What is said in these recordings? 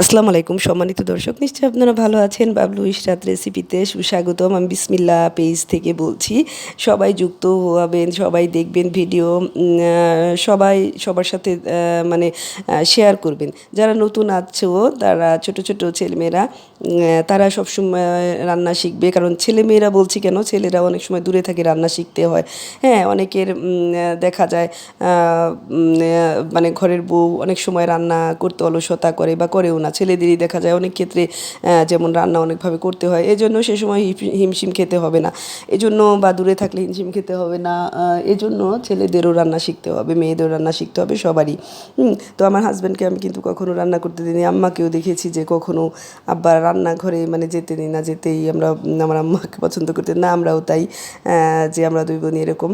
আসসালামু আলাইকুম সম্মানিত দর্শক, নিশ্চয়ই আপনারা ভালো আছেন। বাবলু ইশরাত রেসিপিতে সুস্বাগতম। আমি বিসমিল্লা পেজ থেকে বলছি, সবাই যুক্ত হবেন, সবাই দেখবেন ভিডিও সবাই সবার সাথে মানে শেয়ার করবেন। যারা নতুন আছো, তারা, ছোট ছোট ছেলেমেয়েরা তারা সবসময় রান্না শিখবে। কারণ ছেলেমেয়েরা বলছি কেন, ছেলেরা অনেক সময় দূরে থাকে রান্না শিখতে হয়। হ্যাঁ অনেকের দেখা যায় মানে ঘরের বউ অনেক সময় রান্না করতে অলসতা করে বা করেও না। ছেলেদেরই দেখা যায়। অনেক ক্ষেত্রে যেমন রান্না অনেকভাবে করতে হয়। এজন্য সে সময় হিমশিম খেতে হবে না। এজন্য বা দূরে থাকলে হিমশিম খেতে হবে না। এজন্য ছেলেদেরও রান্না শিখতে হবে, মেয়েদেরও রান্না শিখতে হবে সবারই। তো আমার হাজব্যান্ডকে আমি কিন্তু কখনো রান্না করতে দিইনি। আম্মাকেও দেখেছি যে কখনো আব্বা রান্নাঘরে মানে যেতে দিই না, যেতেই আমরা, আমার আম্মাকে পছন্দ করতে না, আমরাও তাই যে আমরা দুই বোন এরকম।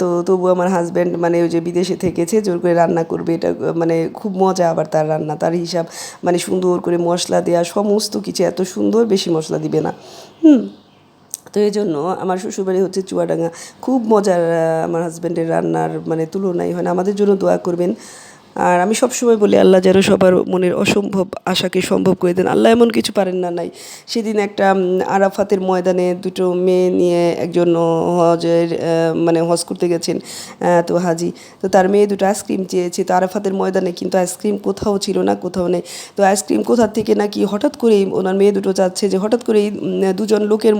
তো তবু আমার হাজব্যান্ড মানে ওই যে বিদেশে থেকেছে, জোর করে রান্না করবে। এটা মানে খুব মজা আবার তার রান্না, তার হিসাব। মানে সুন্দর করে মশলা দেওয়া সমস্ত কিছু এত সুন্দর বেশি মশলা দিবে না। হুম। তো এই জন্য আমার শ্বশুরবাড়ি হচ্ছে চুয়াডাঙ্গা। খুব মজার আমার হাজব্যান্ডের রান্নার মানে তুলনাই হয় না। আমাদের জন্য দোয়া করবেন। আর আমি সবসময় বলি, আল্লাহ যেন সবার মনের অসম্ভব আশাকে সম্ভব করে দেন। আল্লাহ এমন কিছু পারেন না, নাই। সেদিন একটা আরাফাতের ময়দানে দুটো মেয়ে নিয়ে একজন হজের মানে হজ করতে গেছেন তো হাজি। তো তার মেয়ে দুটো আইসক্রিম চেয়েছে, তো আরাফাতের ময়দানে কিন্তু আইসক্রিম কোথাও ছিল না, কোথাও নেই। তো আইসক্রিম কোথা থেকে নাকি হঠাৎ করেই ওনার মেয়ে দুটো চাচ্ছে যে, হঠাৎ করেই দুজন লোকের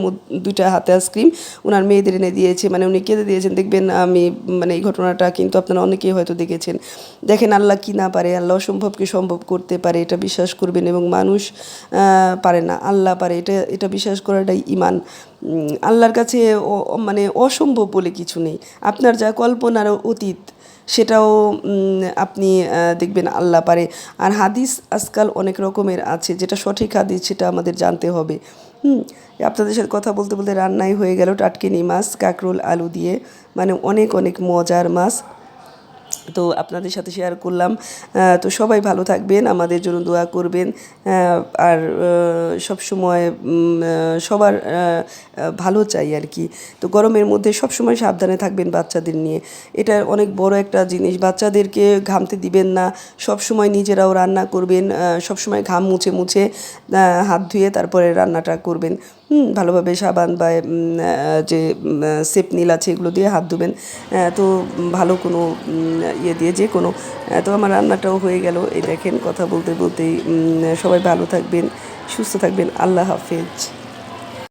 দুইটা হাতে আইসক্রিম ওনার মেয়েদের এনে দিয়েছে। মানে উনি কেঁদে দিয়েছেন, দেখবেন আমি মানে এই ঘটনাটা কিন্তু আপনারা অনেকেই হয়তো দেখেছেন। দেখেন আল্লাহ কি না পারে, আল্লাহ অসম্ভবকে সম্ভব করতে পারে, এটা বিশ্বাস করবেন এবং মানুষ পারে না, আল্লাহ পারে, এটা এটা বিশ্বাস করাটাই ইমান। আল্লাহর কাছে মানে অসম্ভব বলে কিছু নেই। আপনার যা কল্পনার অতীত, সেটাও আপনি দেখবেন আল্লাহ পারে। আর হাদিস আজকাল অনেক রকমের আছে, যেটা সঠিক হাদিস, সেটা আমাদের জানতে হবে। হুম, আপনাদের সাথে কথা বলতে বলতে রান্নাই হয়ে গেল টাটকিনি মাছ, কাঁকরোল, আলু দিয়ে। মানে অনেক অনেক মজার মাছ। তো আপনাদের সাথে শেয়ার করলাম। তো সবাই ভালো থাকবেন, আমাদের জন্য দোয়া করবেন। আর সব সময় সবার ভালো চাই আর কি। তো গরমের মধ্যে সব সময় সাবধানে থাকবেন বাচ্চাদের নিয়ে। এটা অনেক বড় একটা জিনিস। বাচ্চাদেরকে ঘামতে দিবেন না। সব সময় নিজেরাও রান্না করবেন। সব সময় ঘাম মুছে মুছে হাত ধুয়ে তারপরে রান্নাটা করবেন। ভালোভাবে সাবান বা যে সেপ নীল আছে এগুলো দিয়ে হাত ধুবেন। তো ভালো কোনো ইয়ে দিয়ে যে কোনো তো আমার রান্নাটাও হয়ে গেল। এই দেখেন কথা বলতে বলতেই সবাই ভালো থাকবেন, সুস্থ থাকবেন। আল্লাহ হাফেজ।